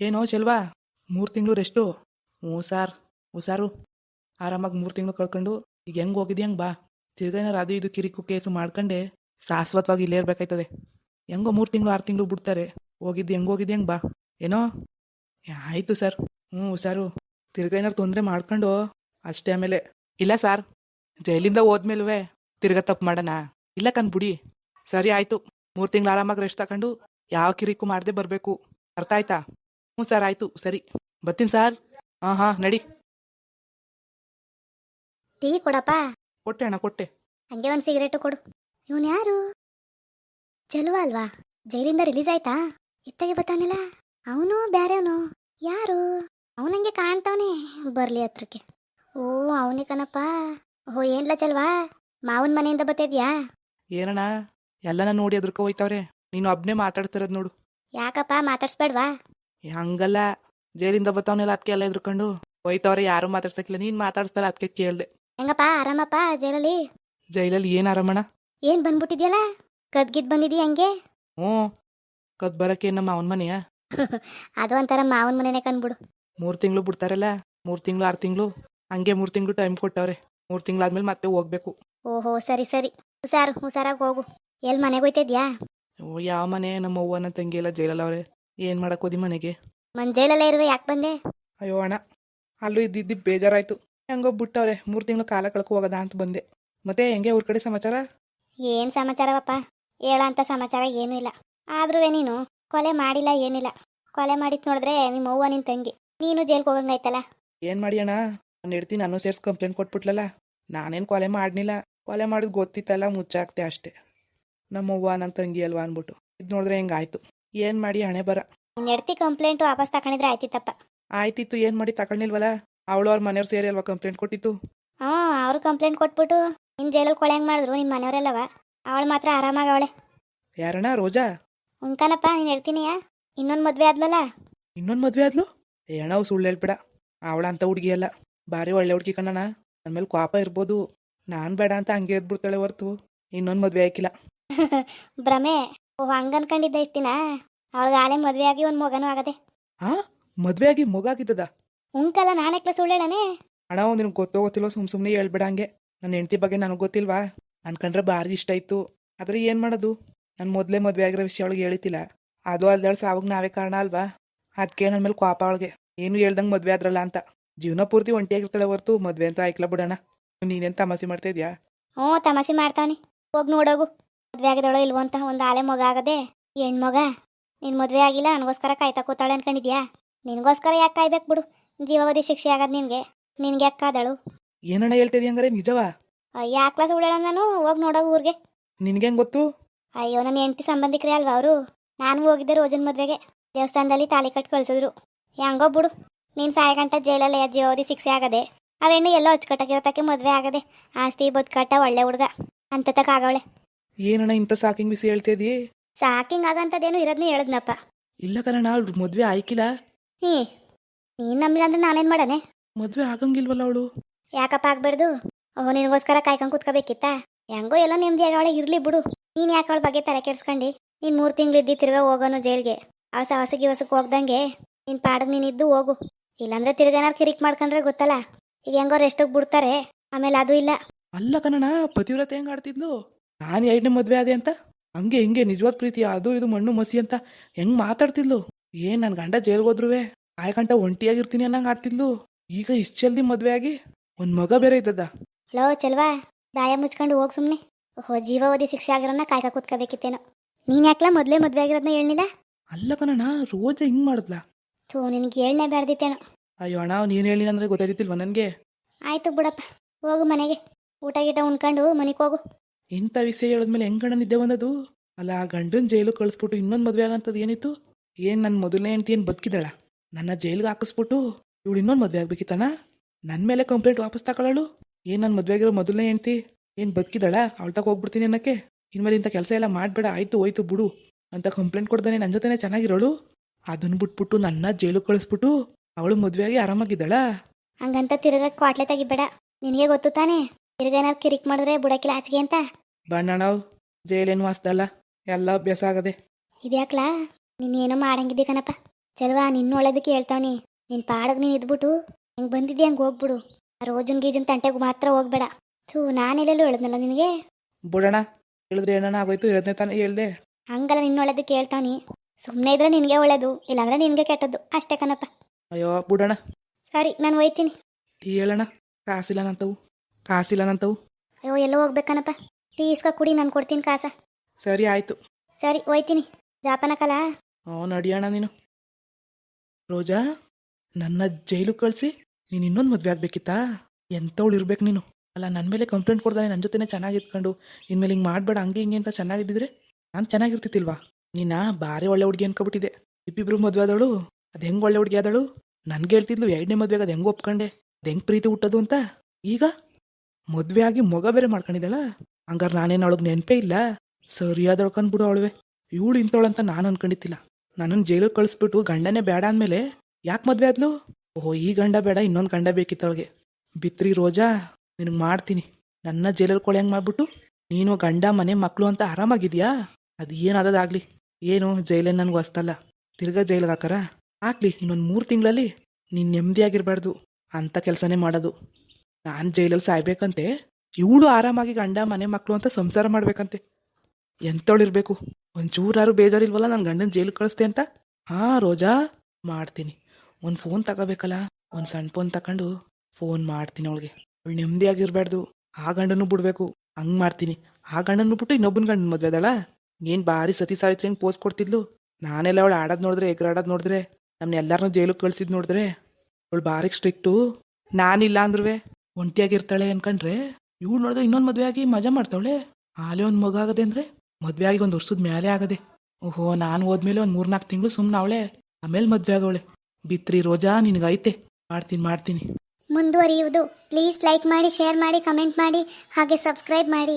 ಏನೋ ಚೆಲ್ವಾ ಮೂರು ತಿಂಗಳು ರೆಸ್ಟು ಹ್ಞೂ ಸಾರ್. ಹುಷಾರು ಆರಾಮಾಗಿ ಮೂರು ತಿಂಗಳು ಕಳ್ಕೊಂಡು ಈಗ ಹೆಂಗೆ ಹೋಗಿದ್ದಿ ಹಂಗೆ ಬಾ. ತಿರ್ಗೇನಾರು ಅದು ಇದು ಕಿರಿಕು ಕೇಸು ಮಾಡ್ಕೊಂಡೆ ಶಾಶ್ವತವಾಗಿ ಇಲ್ಲೇ ಇರ್ಬೇಕಾಯ್ತದೆ. ಹೆಂಗೋ ಮೂರು ತಿಂಗಳು, ಆರು ತಿಂಗಳು ಬಿಡ್ತಾರೆ. ಹೋಗಿದ್ದು, ಹೆಂಗೆ ಹೋಗಿದ್ದಿ ಹಂಗೆ ಬಾ. ಏನೋ? ಆಯಿತು ಸರ್. ಹ್ಞೂ ಹುಷಾರು ತಿರ್ಗಾ ಏನಾರು ತೊಂದರೆ ಮಾಡ್ಕೊಂಡು? ಅಷ್ಟೇ ಆಮೇಲೆ. ಇಲ್ಲ ಸರ್. ಜೈಲಿಂದ ಹೋದ್ಮೇಲುವೆ ತಿರ್ಗಾ ತಪ್ಪು ಮಾಡೋಣ. ಇಲ್ಲ ಕಣ್ಬಿಡಿ ಸರಿ ಆಯಿತು. ಮೂರು ತಿಂಗಳು ಆರಾಮಾಗಿ ರೆಸ್ಟ್ ತಗೊಂಡು ಯಾವ ಕಿರಿಕು ಮಾಡದೆ ಬರಬೇಕು. ಅರ್ಥ ಆಯ್ತಾ? ಹ್ಞೂ ಸರ್ ಆಯಿತು. ಸರಿ. ಬರ್ತೀನಿ ಸರ್. ಹಾಂ ಹಾಂ ನಡಿ. ಟೀ ಕೊಡಪ್ಪ? ಕೊಟ್ಟೆ ಅಣ್ಣ ಕೊಟ್ಟೆ. ಹಂಗೆ ಒಂದು ಸಿಗರೇಟು ಕೊಡು. ಇವನು ಯಾರು? ಚಲುವ ಅಲ್ವಾ? ಜೈಲಿಂದ ರಿಲೀಸ್ ಆಯ್ತಾ? ಇತ್ತಗೆ ಬರ್ತಾನಿಲ್ಲ? ಅವನು ಬ್ಯಾರೆವನು ಯಾರು? ಅವನಂಗೆ ಕಾಣ್ತಾವನೆ ಬರ್ಲಿ ಹತ್ರಕ್ಕೆ. ಓ ಅವನೇ ಕಣಪ್ಪ. ಓ ಏನ್ಲ ಚಲ್ವಾ? ಮಾವನ್ ಮನೆಯಿಂದ ಬತ್ತಿದ್ಯಾ ಏನಣ್ಣ? ಎಲ್ಲನ ನೋಡಿ ಅದ್ರಕ ಹೋಯ್ತವ್ರೆ. ನೀನು ಒಬ್ನೇ ಮಾತಾಡ್ತಿರೋದು ನೋಡು. ಯಾಕಪ್ಪ ಮಾತಾಡ್ಸ್ಬೇಡ್ವಾ? ಹಂಗಲ್ಲ. ಜೈಲಿಂದ ಬತ್ತವನೆಲ್ಲ ಅದಕ್ಕೆ ಎಲ್ಲ ಎದ್ಕೊಂಡು ಹೋಯ್ತವ್ರೆ ಯಾರು ಮಾತಾಡ್ಸಕ್ಕಿಲ್ಲ. ನೀನು ಮಾತಾಡ್ಸಲ್ಲ ಅದಕ್ಕೆ ಕೇಳ್ದೆ. ಹೆಂಗಪ್ಪ ಆರಾಮಪ್ಪ ಜೈಲಲ್ಲಿ? ಜೈಲಲ್ಲಿ ಏನು ಆರಾಮಣ್ಣ? ಏನ್ ಬಂದ್ಬಿಟ್ಟಿದ್ಯಲ್ಲ? ಕದ್ಗಿದ್ ಬಂದಿದೀಯ ಹಂಗೆ? ಹ್ಞೂ. ಕದ್ ಬರಕ್ಕೆ ನಮ್ಮ ಅವನ ಮನೆಯ? ಅದು ಒಂಥರ ಮಾವನ್ ಮನೆನೆ ಕಂದ್ಬಿಡು. ಮೂರು ತಿಂಗಳು ಬಿಡ್ತಾರಲ್ಲ? ಮೂರು ತಿಂಗಳು ಆರು ತಿಂಗಳು? ಹಂಗೆ ಮೂರು ತಿಂಗಳು ಟೈಮ್ ಕೊಟ್ಟವ್ರೆ. ಮೂರು ತಿಂಗಳಾದ್ಮೇಲೆ ಮತ್ತೆ ಹೋಗ್ಬೇಕು. ಓಹೋ ಸರಿ ಸರಿ. ಹುಷಾರು ಹುಷಾರಾಗಿ ಹೋಗು. ಎಲ್ಲಿ ಮನೆಗೆ ಹೋಯ್ತಿದ್ಯಾ? ಓ ಯಾವ ಮನೆ? ನಮ್ಮ ಅವ್ವನ ತಂಗಿ ಎಲ್ಲ ಜೈಲಲ್ಲ ಅವ್ರೆ ಏನು ಮಾಡಕ್ಕೋದಿ ಮನೆಗೆ? ಮನ್ ಜೈಲಲ್ಲೇ ಇರುವೆ ಯಾಕೆ ಬಂದೆ? ಅಯ್ಯೋ ಅಣ್ಣ ಅಲ್ಲೂ ಇದ್ದಿದ್ದು ಬೇಜಾರಾಯ್ತು. ಹೆಂಗೋ ಬಿಟ್ಟವ್ರೆ ಮೂರು ತಿಂಗಳು ಕಾಲ ಕಳ್ಕೊ ಹೋಗದ ಅಂತ ಬಂದೆ. ಮತ್ತೆ ಹೆಂಗೆ ಊರ್ ಕಡೆ ಸಮಾಚಾರ? ಏನ್ ಸಮಾಚಾರವಪ್ಪ? ಹೇಳಂತ ಸಮಾಚಾರ ಏನೂ ಇಲ್ಲ. ಆದ್ರೂ ನೀನು ಕೊಲೆ ಮಾಡಿಲ್ಲ ಏನಿಲ್ಲ. ಕೊಲೆ ಮಾಡಿತ್ ನೋಡಿದ್ರೆ ನಿಮ್ಮ ಅವ್ವ ನಿನ್ ತಂಗಿ. ನೀನು ಜೈಲ್ಗೆ ಹೋಗಂಗಾಯ್ತಲ್ಲ? ಏನ್ ಮಾಡಿ ಅಣ್ಣ? ನಾನು ಹೇಳ್ತೀನಿ ನಾನು ಸೇರ್ಸ್ ಕಂಪ್ಲೇಂಟ್ ಕೊಟ್ಬಿಟ್ಲಲ್ಲ? ನಾನೇನು ಕೊಲೆ ಮಾಡ್ನಿಲ್ಲ ಕೊಲೆ ಮಾಡಿದ್ ಗೊತ್ತಿತ್ತಲ್ಲ ಮುಚ್ಚಾಕ್ತೆ ಅಷ್ಟೇ. ನಮ್ಮ ಅವ್ವ ನನ್ನ ತಂಗಿ ಅಲ್ವಾ ಅಂದ್ಬಿಟ್ಟು. ಇದು ನೋಡಿದ್ರೆ ಹೆಂಗಾಯ್ತು. ಏನು ಮಾಡಿ ಹಣೆ ಬರ? ನಿನ್ ಹೆಡ್ತಿ ಕಂಪ್ಲೇಂಟ್ ವಾಪಸ್ ತಕೊಂಡಿದ್ರೆ ಆಯ್ತಿತ್ತಪ್ಪ. ಆಯ್ತಿತ್ತು ಏನು ಮಾಡಿ ತಕೊಂಡಿಲ್ವಲ್ಲ ಅವಳು ಅವ್ರ ಮನೆಯವ್ರು ಸೇರಿ ಅಲ್ವಾ ಕಂಪ್ಲೇಂಟ್ ಕೊಟ್ಟಿತ್ತು ಹ್ಞೂ ಅವ್ರು ಕಂಪ್ಲೇಂಟ್ ಕೊಟ್ಬಿಟ್ಟು ನಿನ್ ಜೈಲಲ್ಲಿ ಕೊಳೆ ಹೆಂಗ್ ಮಾಡಿದ್ರು ನಿಮ್ಮ ಮನೆಯವರೆಲ್ಲವ. ಅವಳು ಮಾತ್ರ ಆರಾಮಾಗ ಅವಳೆ. ಯಾರಣ್ಣ ರೋಜಾ? ಉಂಕನಪ್ಪ ನೀನ್ ಹೇಳ್ತೀನಿಯ? ಇನ್ನೊಂದು ಮದ್ವೆ ಆದ್ಲಲ್ಲ ಇನ್ನೊಂದು ಮದುವೆ ಆದ್ಲು? ಏ ಅಣ್ಣ ಅವ್ ಸುಳ್ಳು ಹೇಳ್ಬೇಡ. ಅವಳ ಅಂತ ಹುಡುಗಿ ಅಲ್ಲ. ಭಾರಿ ಒಳ್ಳೆ ಹುಡುಗಿ ಕಣ್ಣಣ್ಣ. ನನ್ನ ಮೇಲೆ ಕೋಪ ಇರ್ಬೋದು. ನಾನು ಬೇಡ ಅಂತ ಹಂಗೆ ಇದ್ಬಿಡ್ತಾಳೆ ಹೊರ್ತು. ಇನ್ನೊಂದು ಮದುವೆ ಆಯ್ಕಿಲ್ಲ. ಭ್ರಮೆ. ಓ ಹಂಗ ಅನ್ಕೊಂಡಿದ್ದೆ ಇಷ್ಟ ದಿನ? ಅವಳಿಗೆ ಆಲೆ ಮದ್ವೆ ಆಗಿ ಒಂದು ಮಗನೂ ಆಗದೆ. ಹಾ ಮದ್ವೆ ಆಗಿ ಮಗಾಗಿದ್ದದ? ಉಂಕಲ್ಲ ಕ್ಲಾಸ್ ಸುಳ್ಳೇಳನೆ ಅಣ್ಣ ನಿನಗೆ ಗೊತ್ತೋ ಸುಮ್ ಸುಮ್ನೆ ಹೇಳ್ಬೇಡ ಹಂಗೆ. ನನ್ನ ಹೆಂಡತಿ ಬಗ್ಗೆ ನನಗೆ ಗೊತ್ತಿಲ್ವಾ? ಅನ್ಕಂಡ್ರೆ ಭಾರಿ ಇಷ್ಟ ಇತ್ತು ಆದ್ರೆ ಏನ್ ಮಾಡೋದು? ನಾನು ಮೊದಲೇ ಮದ್ವೆ ಆಗಿರೋ ವಿಷಯ ಅವಳಿಗೆ ಹೇಳಿತಿಲ್ಲ. ಅದು ಅಲ್ದೇಳು ಸಾವಾಗ ನಾವೇ ಕಾರಣ ಅಲ್ವಾ? ಅದಕ್ಕೆ ನನ್ನ ಮೇಲೆ ಕೋಪ ಅವಳಿಗೆ. ಏನು ಹೇಳ್ದಂಗೆ ಮದ್ವೆ ಆದ್ರಲ್ಲ ಅಂತ. ಜೀವನ ಪೂರ್ತಿ ಒಂಟಿಯಾಗಿರ್ತಾಳೆ ಹೊರ್ತು ಮದ್ವೆ ಅಂತ ಆಯ್ಕಲ ಬಿಡೋಣ. ನೀನೇನ್ ತಮಾಸೆ ಮಾಡ್ತಾ ಇದ್ಯಾ? ಹ್ಞೂ ತಮಾಷೆ ಮಾಡ್ತಾವನಿ. ಹೋಗಿ ನೋಡೋಗು. ಮದ್ವೆ ಆಗಿದಳೋ ಇಲ್ವೋ ಅಂತ ಒಂದು ಆಲೆ ಮಗ ಆಗದೆ? ಹೆಣ್ಮಗ? ನಿನ್ ಮದ್ವೆ ಆಗಿಲ್ಲ ನನಗೋಸ್ಕರ ಕಾಯ್ತಾ ಕೂತಾಳೆ ಅನ್ಕೊಂಡಿದ್ಯಾ? ನಿನಗೋಸ್ಕರ ಯಾಕೆ ಕಾಯ್ಬೇಕು ಬಿಡು. ಜೀವಾವಧಿ ಶಿಕ್ಷೆ ಆಗದ್ ನಿನ್ಗೆ ನಿನ್ಗೆ ಯಾಕೆ ಕಾದಳು? ಏನಣ್ಣ ಹೇಳ್ತಿದ್ಯ ಹಂಗಾರೆ? ನಿಜವಾ? ಕ್ಲಾಸ್ ಉಳ್ಯಾಳ ನಾನು ಹೋಗಿ ನೋಡೋ ಊರಿಗೆ. ನಿನ್ಗೆ ಹೆಂಗ್ ಗೊತ್ತು? ಅಯ್ಯೋ ನನ್ನ ಹೆಂಡತಿ ಸಂಬಂಧಿಕರೇ ಅಲ್ವಾ ಅವರು? ನಾನು ಹೋಗಿದ್ದೆ ರೋಜನ್ ಮದ್ವೆಗೆ. ದೇವಸ್ಥಾನದಲ್ಲಿ ತಾಲಿ ಕಟ್ಟಿ ಕಳ್ಸಿದ್ರು. ಹೆಂಗೋ ಬಿಡು. ನೀನು ಸಾಯಗಂಟ ಜೈಲಲ್ಲಿ ಜೀವಾವಧಿ ಶಿಕ್ಷೆ ಆಗದೆ ಅವೆಣ್ಣು ಎಲ್ಲೋ ಅಚ್ಚುಕಟ್ಟಾಗಿರೋತಕ್ಕೆ ಮದ್ವೆ ಆಗದೆ ಆಸ್ತಿ ಬದುಕಟ್ಟ ಒಳ್ಳೆ ಹುಡುಗ. ಅಂತ ಆಗವಳೆ. ಏನಣ್ಣ ಇಂಥ ಸಾಕಿಂಗ್ ಬಿಸಿ ಹೇಳ್ತಾ ಇದೀ ಸಾಕಿಂಗ್ ಆಗಂತದೇನು ಇರೋದ್ನೇ ಹೇಳದ್ನಪ್ಪ. ಇಲ್ಲ ಕಣಣ್ಣ ಅವ್ಳು ಮದುವೆ ಆಯ್ಕಿಲ್ಲ. ಹೀ ನೀನ್ ನಂಬಿಲ್ಲ ಅಂದ್ರೆ ನಾನೇನ್ ಮಾಡನೆ? ಮದ್ವೆ ಆಗಂಗಿಲ್ವಲ್ಲ ಅವಳು? ಯಾಕಪ್ಪ ಆಗ್ಬಾರ್ದು? ಓಹ್ ನಿನಗೋಸ್ಕರ ಕಾಯ್ಕೊಂಡ್ ಕೂತ್ಕೋಬೇಕಿತ್ತ? ಹೆಂಗೋ ಎಲ್ಲ ನೆಮ್ಮದಿ ಅವಳೆ ಇರ್ಲಿ ಬಿಡು. ನೀನ್ ಯಾಕೆ ಅವಳ ಬಗ್ಗೆ ತಲೆ ಕೆಡ್ಸ್ಕೊಂಡಿ? ನೀನ್ ಮೂರ್ ತಿಂಗಳಿದ್ದಿ ತಿರ್ಗಾ ಹೋಗೋನು ಜೈಲ್ಗೆ. ಅವಳ ಸಾಹಸ ಗಿವಸಕ್ಕೆ ಹೋಗ್ದಂಗೆ. ನಿನ್ ಪಾಡಗ್ ನೀನ್ ಇದ್ದು ಹೋಗು. ಇಲ್ಲಾಂದ್ರೆ ತಿರ್ಗೇನಾರು ಕಿರಿಕ್ ಮಾಡ್ಕೊಂಡ್ರೆ ಗೊತ್ತಲ್ಲ? ಈಗ ಹೆಂಗೋ ರೆಸ್ಟಿಗೆ ಬಿಡ್ತಾರೆ. ಆಮೇಲೆ ಅದು ಇಲ್ಲ. ಅಲ್ಲ ಕಣಣ್ಣ ಪತಿವ್ರತೆ ಹೆಂಗ್ ಆಡ್ತಿದ್ಲು? ನಾನು ಎರಡನೇ ಮದುವೆ ಆದೆ ಅಂತ? ಹಂಗೆ ಹಿಂಗೆ ನಿಜವಾದ ಪ್ರೀತಿ ಅದು ಇದು ಮಣ್ಣು ಮಸಿ ಅಂತ ಹೆಂಗ್ ಮಾತಾಡ್ತಿದ್ಲು? ಏನ್ ನನ್ನ ಗಂಡ ಜೈಲ್ಗೆ ಹೋದ್ರುವೆ? ಆಯ್ಕಂಟ ಒಂಟಿಯಾಗಿರ್ತೀನಿ ಅನ್ನಂಗೆ ಆಡ್ತಿದ್ಲು. ಈಗ ಇಷ್ಟು ಜಲ್ದಿ ಮದುವೆ ಆಗಿ ಒಂದು ಮಗ ಬೇರೆ ಇದ್ದದ. ಲೋ ಚಲ್ವಾ? ದಾಯ ಮುಚ್ಕೊಂಡು ಹೋಗ್ ಸುಮ್ನೆ. ಓಹೋ ಜೀವಾವಧಿ ಶಿಕ್ಷೆ ಆಗಿರೋನ ಕಾಯ್ಕ ಕೂತ್ಕೋಬೇಕಿತ್ತೇನೋ. ನೀನ್ ಯಾಕ್ಲ ಮೊದ್ಲೇ ಮದ್ವೆ ಆಗಿರೋದ್ನ ಹೇಳಿಲ್ಲ ಅಲ್ಲ ಕಣ ರೋಜ ಹಿಂಗ್ ಮಾಡಿದ್ಲ. ಥೂ ನಿನ್ಗೆ ಹೇಳ್ನೇ ಬೇಡ್ದಿತ್ತೇನೋ ಅಯ್ಯೋ ಅಣ್ಣ ನೀನು ಹೇಳಿ ಅಂದ್ರೆ ಗೊತ್ತಾಯ್ತಿಲ್ವ ನನಗೆ? ಆಯ್ತು ಬಿಡಪ್ಪ ಹೋಗು ಮನೆಗೆ. ಊಟ ಗೀಟ ಉಣ್ಕೊಂಡು ಮನೆಗೆ ಹೋಗು. ಇಂಥ ವಿಷಯ ಹೇಳಿದ್ಮೇಲೆ ಹೆಂಗಣ್ಣ ನಿದ್ದೆ ಬಂದದು? ಅಲ್ಲ, ಆ ಗಂಡನ ಜೈಲು ಕಳಿಸ್ಬಿಟ್ಟು ಇನ್ನೊಂದು ಮದುವೆ ಆಗಂಥದ್ದು ಏನಿತ್ತು? ಏನು ನನ್ನ ಮೊದಲನೇ ಹೆಂಡತಿ ಏನು ಬದುಕಿದಾಳ ನನ್ನ ಜೈಲಿಗೆ ಹಾಕಿಸ್ಬಿಟ್ಟು ಇವಳು ಇನ್ನೊಂದು ಮದುವೆ ಆಗ್ಬೇಕಿತ್ತಾನ? ನನ್ನ ಮೇಲೆ ಕಂಪ್ಲೇಂಟ್ ವಾಪಸ್ ತಗೊಳ್ಳಳು ಏನು ನನ್ನ ಮದುವೆ ಆಗಿರೋ ಮೊದಲನೇ ಹೆಂಡತಿ ಏನು ಬದುಕಿದಾಳ ಅವಳ ತಗ ಹೋಗ್ಬಿಡ್ತೀನಿ ಅನ್ನಕ್ಕೆ? ಇನ್ಮೇಲೆ ಇಂಥ ಕೆಲಸ ಎಲ್ಲ ಮಾಡಬೇಡ, ಆಯ್ತು, ಹೋಯ್ತು, ಬಿಡು. ಅಂತ ಕಂಪ್ಲೇಂಟ್ ಕೊಡ್ದಾನೆ ನನ್ನ ಜೊತೆನೇ ಚೆನ್ನಾಗಿರೋಳು? ಅದನ್ನು ಬಿಟ್ಬಿಟ್ಟು ನನ್ನ ಜೈಲಿಗೆ ಕಳಿಸ್ಬಿಟ್ಟು ಅವಳು ಮದುವೆಯಾಗಿ ಆರಾಮಾಗಿದ್ದಾಳ? ಹಂಗಂತ ತಿರ್ಗ ಕ್ವಾಟ್ಲೆ ತೆಗಿಬೇಡ. ನಿನಗೆ ಗೊತ್ತು ತಾನೇ? ತಿರ್ಗ ಕಿರಿಕ್ ಮಾಡಿದ್ರೆ ಬುಡಕಿಲ್ಲ ಆಚೆಗೆ ಅಂತ? ಬಣ್ಣಣವ್ ಜೈಲೇನು ವಾಸ್ದಲ್ಲ ಎಲ್ಲ ಅಭ್ಯಾಸ ಆಗದೆ. ಇದ್ಯಾಕ್ಲಾ? ನೀನೇನೋ ಮಾಡಂಗಿದ್ದೀ ಕಣಪ್ಪ. ಚಲ್ವಾ ನಿನ್ನ ಒಳ್ಳೇದಕ್ಕೆ ಹೇಳ್ತಾವನಿ. ನಿನ್ ಪಾಡಗ್ ನೀನ್ ಇದ್ಬಿಟ್ಟು ಹೆಂಗ್ ಬಂದಿದ್ದೆ ಹಂಗೆ ಹೋಗ್ಬಿಡು. ಆ ರೋಜನ್ ಗೀಜನ್ ತಂಟೆಗೂ ಮಾತ್ರ ಹೋಗ್ಬೇಡ. ಥೂ ನಾನೆಲ್ಲೆಲ್ಲೂ ಹೇಳದ್ನಲ್ಲ ನಿನಗೆ? ಬುಡಣ ಹೇಳಿದ್ರೆ ಏನನ ಆಗೋಯ್ತು ಇರೋದನ್ನೇ ತಾನೇ ಹೇಳ್ದೆ. ಹಂಗಲ್ಲ ನಿನ್ನ ಒಳ್ಳೇದಕ್ಕೆ ಹೇಳ್ತಾವನಿ. ಸುಮ್ಮನೆ ಇದ್ರೆ ನಿನಗೆ ಒಳ್ಳೇದು ಇಲ್ಲಾಂದ್ರೆ ನಿನಗೆ ಕೆಟ್ಟದ್ದು. ಅಷ್ಟೇ ಕಣಪ್ಪ. ಅಯ್ಯೋ ಬಿಡೋಣ ಸರಿ ನಾನು ಹೋಯ್ತೀನಿ ಹೇಳಣ್ಣ ಹೇಳೋಣ ಕಾಸಿಲ್ಲ ನಂತವು. ಕಾಸಿಲ್ಲ ನಂತವು ಅಯ್ಯೋ ಎಲ್ಲೋ ಹೋಗ್ಬೇಕನಪ್ಪ. ಟೀ ಇಸ್ಕ ಕುಡಿ ನಾನು ಕೊಡ್ತೀನಿ ಕಾಸ. ಸರಿ ಆಯ್ತು. ಸರಿ ಹೋಯ್ತೀನಿ. ಜಾಪನ ಕಲ. ಹ್ಞೂ ನಡಿಯೋಣ ನೀನು. ರೋಜಾ ನನ್ನ ಜೈಲು ಕಳಿಸಿ ನೀನು ಇನ್ನೊಂದು ಮದುವೆ ಆಗ್ಬೇಕಿತ್ತಾ? ಎಂಥವಳು ಇರ್ಬೇಕು ನೀನು. ಅಲ್ಲ ನನ್ನ ಮೇಲೆ ಕಂಪ್ಲೇಂಟ್ ಕೊಡ್ದಾನೆ ನನ್ನ ಜೊತೆನೇ ಚೆನ್ನಾಗಿ ಇದ್ಕೊಂಡು ಇನ್ಮೇಲೆ ಹಿಂಗೆ ಮಾಡಬೇಡ ಹಂಗೆ ಹಿಂಗೆ ಅಂತ ಚೆನ್ನಾಗಿದ್ದಿದ್ರೆ ನಾನು ಚೆನ್ನಾಗಿರ್ತಿತ್ತಿಲ್ವಾ ನೀನಾ ಭಾರಿ ಒಳ್ಳೆ ಹುಡುಗಿ ಅನ್ಕೊಬಿಟ್ಟಿದೆ ಇಬ್ಬಿಬ್ರು ಮದುವೆ ಆದವಳು ಅದು ಹೆಂಗೆ ಒಳ್ಳೆ ಹುಡುಗಿ ಆದಳು? ನನಗೆ ಹೇಳ್ತಿದ್ಲು ಎರಡನೇ ಮದುವೆಗೆ ಅದು ಹೆಂಗೆ ಒಪ್ಕೊಂಡೆ? ಅದು ಹೆಂಗೆ ಪ್ರೀತಿ ಹುಟ್ಟೋದು ಅಂತ? ಈಗ? ಮದುವೆ ಆಗಿ ಮಗ ಬೇರೆ ಮಾಡ್ಕೊಂಡಿದ್ದಾಳ. ಹಂಗಾರೆ ನಾನೇನು ಅವಳಿಗೆ ನೆನಪೇ ಇಲ್ಲ. ಸರಿಯಾದ ಬಿಡು ಅವಳುವೆ. ಇವಳು ಇಂಥವಳಂತ ನಾನು ಅನ್ಕೊಂಡಿತ್ತಿಲ್ಲ ನನ್ನನ್ನು ಜೈಲಿಗೆ ಕಳಿಸ್ಬಿಟ್ಟು ಗಂಡನೇ ಬೇಡ ಅಂದಮೇಲೆ ಯಾಕೆ ಮದುವೆ ಆದ್ಲು? ಓಹೋ, ಈ ಗಂಡ ಬೇಡ, ಇನ್ನೊಂದು ಗಂಡ ಬೇಕಿತ್ತು ಅವಳಿಗೆ. ಬಿತ್ರಿ ರೋಜಾ, ನಿನಗೆ ಮಾಡ್ತೀನಿ. ನನ್ನ ಜೈಲಲ್ಲಿ ಕೊಳೆಯಂಗೆ ಮಾಡ್ಬಿಟ್ಟು ನೀನು ಗಂಡ, ಮನೆ ಮಕ್ಕಳು ಅಂತ ಆರಾಮಾಗಿದ್ಯಾ? ಅದು ಏನಾದದಾಗಲಿ ಏನು, ಜೈಲೇ ನನಗೆ ಹೊಸ್ತಲ್ಲ. ತಿರ್ಗಾ ಜೈಲಿಗೆ ಹಾಕಾರ? ಹಾಕ್ಲಿ ಇನ್ನೊಂದು ಮೂರು ತಿಂಗಳಲ್ಲಿ ನೀನು ನೆಮ್ಮದಿಯಾಗಿರ್ಬಾರ್ದು ಅಂಥ ಕೆಲಸನೇ ಮಾಡೋದು. ನಾನು ಜೈಲಲ್ಲಿ ಸಾಯ್ಬೇಕಂತೆ. ಇವಳು ಆರಾಮಾಗಿ ಗಂಡ, ಮನೆ ಮಕ್ಕಳು ಅಂತ ಸಂಸಾರ ಮಾಡ್ಬೇಕಂತೆ. ಎಂತವಳಿರ್ಬೇಕು ಒಂಚೂರಾರು ಬೇಜಾರಿಲ್ವಲ್ಲ ನನ್ನ ಗಂಡನ ಜೈಲಿಗೆ ಕಳಿಸ್ತೆ ಅಂತ? ಹಾ, ರೋಜಾ, ಮಾಡ್ತೀನಿ. ಒಂದು ಫೋನ್ ತಗೋಬೇಕಲ್ಲ? ಒಂದು ಸಣ್ಣ ಫೋನ್ ತಕೊಂಡು ಫೋನ್ ಮಾಡ್ತೀನಿ ಅವಳಿಗೆ. ಅವಳು ನೆಮ್ಮದಿಯಾಗಿರ್ಬಾರ್ದು ಆ ಗಂಡನೂ ಬಿಡ್ಬೇಕು. ಹಂಗೆ ಮಾಡ್ತೀನಿ. ಆ ಗಂಡನೂ ಬಿಟ್ಟು ಇನ್ನೊಬ್ಬನ ಗಂಡನ ಮದುವೆ ಅದಳ ಏನು ಭಾರಿ ಸತಿ ಸಾವಿತ್ರಿ ಹಂಗೆ ಪೋಸ್ ಕೊಡ್ತಿದ್ಲು? ನಾನೆಲ್ಲ ಅವಳು ಆಡೋದು ನೋಡಿದ್ರೆ, ಎಗರಾಡೋದು ನೋಡಿದ್ರೆ ನಮ್ಮನ್ನ ಜೈಲು ಜೈಲಿಗೆ ಕಳ್ಸಿದ್ ನೋಡಿದ್ರೆ, ಅವಳು ಭಾರಿ ಸ್ಟ್ರಿಕ್ಟು ನಾನಿಲ್ಲ ಅಂದ್ರೂ ಒಂಟಿಯಾಗಿರ್ತಾಳೆ ಅನ್ಕಂಡ್ರೆ ಇವಳು ನೋಡಿದ್ರೆ ಇನ್ನೊಂದು ಮದುವೆ ಆಗಿ ಮಜಾ ಮಾಡ್ತಾವಳೆ. ಆಲೇ ಒಂದು ಮಗ ಆಗದೆ ಅಂದರೆ ಮದುವೆ ಆಗಿ ಒಂದು ವರ್ಷದ ಮೇಲೆ ಆಗದೆ. ಓಹೋ, ನಾನು ಹೋದ್ಮೇಲೆ ಒಂದು ಮೂರ್ನಾಲ್ಕು ತಿಂಗಳು ಸುಮ್ಮನೆ ಅವಳೆ. ಆಮೇಲೆ ಮದುವೆ ಆಗವಳೆ ಬಿತ್ರಿ ರೋಜಾ, ನಿನಗೈತೆ. ಮಾಡ್ತೀನಿ ಮಾಡ್ತೀನಿ. ಮುಂದುವರಿಯುವುದು. ಪ್ಲೀಸ್ ಲೈಕ್ ಮಾಡಿ, ಶೇರ್ ಮಾಡಿ, ಕಮೆಂಟ್ ಮಾಡಿ, ಹಾಗೆ ಸಬ್ಸ್ಕ್ರೈಬ್ ಮಾಡಿ.